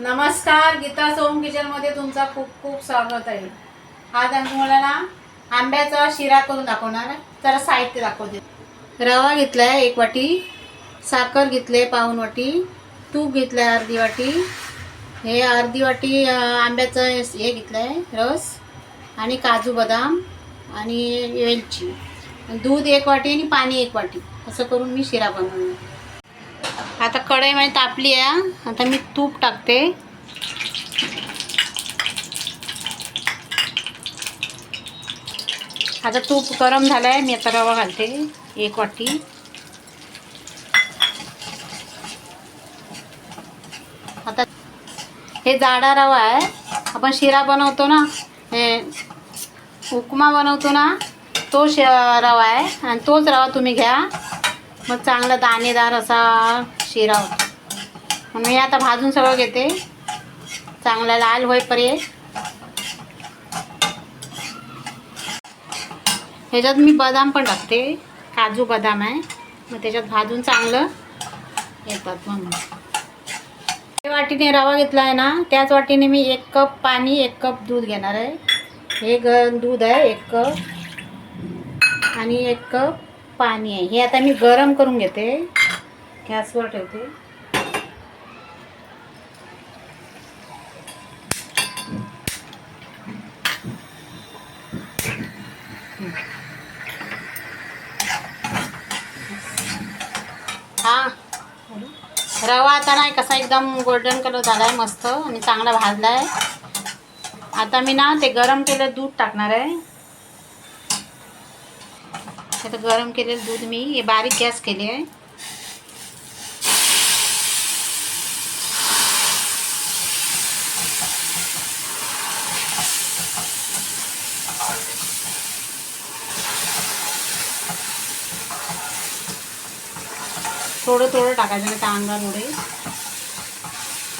नमस्कार गीता सोम किचनमध्ये तुमचा खूप खूप स्वागत आहे. आज आम्ही तुम्हाला ना आंब्याचा शिरा करून दाखवणार तर जरा साहित्य दाखवते. रवा घेतलाय एक वाटी साखर घेतले पाऊन वाटी तूप घेतलंय अर्धी वाटी. हे अर्धी वाटी आंब्याचं हे घेतलंय रस आणि काजू बदाम आणि वेलची. दूध एक वाटी आणि पाणी एक वाटी. असं करून मी शिरा बनवणार आता कढई माझी तापली आहे आता मी तूप टाकते. आता तूप गरम झालं आहे मी आता रवा घालते एक वाटी. आता हे जाडा रवा आहे आपण शिरा बनवतो ना हे उपमा बनवतो ना तो शि रवा आहे आणि तोच रवा तुम्ही घ्या. मग चांगला दाणेदार असा शिरा होतो मग मी आता भाजून सगळं घेते. चांगला लाल होईपर्यंत. ह्याच्यात मी बदाम पण टाकते. काजू बदाम आहे. मग त्याच्यात भाजून चांगलं येतात म्हणून त्या वाटीने रवा घेतला आहे ना त्याच वाटीने मी एक कप पाणी एक कप दूध घेणार आहे. हे ग दूध आहे एक कप. आणि एक कप पाणी आहे. हे आता मी गरम करून घेते. गॅसवर ठेवते. हा. रवा आता नाही कसा एकदम गोल्डन कलर झाला आहे मस्त आणि चांगला भाजला आहे आता मी ना ते गरम केलेलं दूध टाकणार आहे. आता गरम केलेलं दूध मी हे बारीक गॅस केली आहे. थोडं थोडं टाकायचं नाही त्या अंगामुळे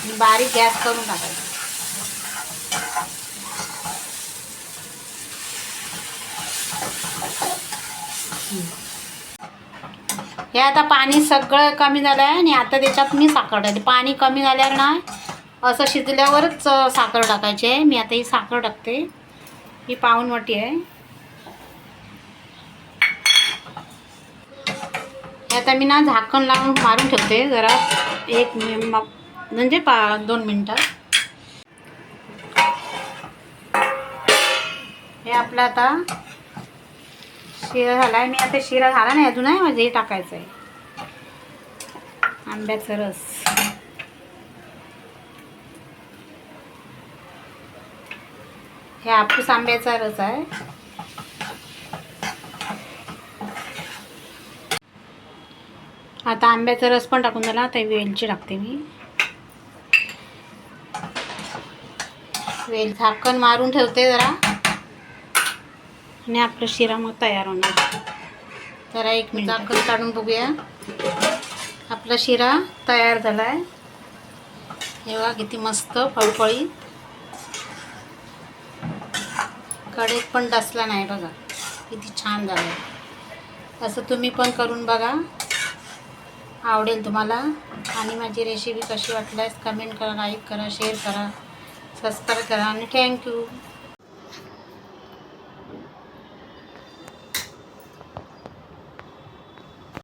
आणि बारीक गॅस करून टाकायचं. हे आता पाणी सगळं कमी झालं आहे आणि आता त्याच्यात मी साखर टाकते. पाणी कमी झाल्यावर ना असं शिजल्यावरच साखर टाकायची आहे. मी आता ही साखर टाकते. ही पाऊन वाटी आहे. आता मी ना झाकण लावून मारून ठेवते. जरा एक म्हणजे पा दोन मिनटं. हे आपलं आता शिरा झाला आहे मी आता शिरा झाला नाही अजून आहे माझं हे टाकायचं आहे आंब्याचा रस. हे आपूस आंब्याचा रस आहे. आता आंब्याचा रस पण टाकून झाला आता वेलची टाकते मी. वेल झाकण मारून ठेवते जरा. आणि आपलं शिरा मग तयार होणार. जरा एक मिनिट झाकण काढून बघूया. आपला शिरा तयार झाला आहे हे बघा किती मस्त फळफळीत कडेत पण डसला नाही बघा. किती छान झालं आहे असं तुम्ही पण करून बघा. आवडेल तुम्हाला. आणि माझी रेसिपी कशी वाटल्यास कमेंट करा लाईक करा शेअर करा सबस्क्राईब करा. आणि थँक्यू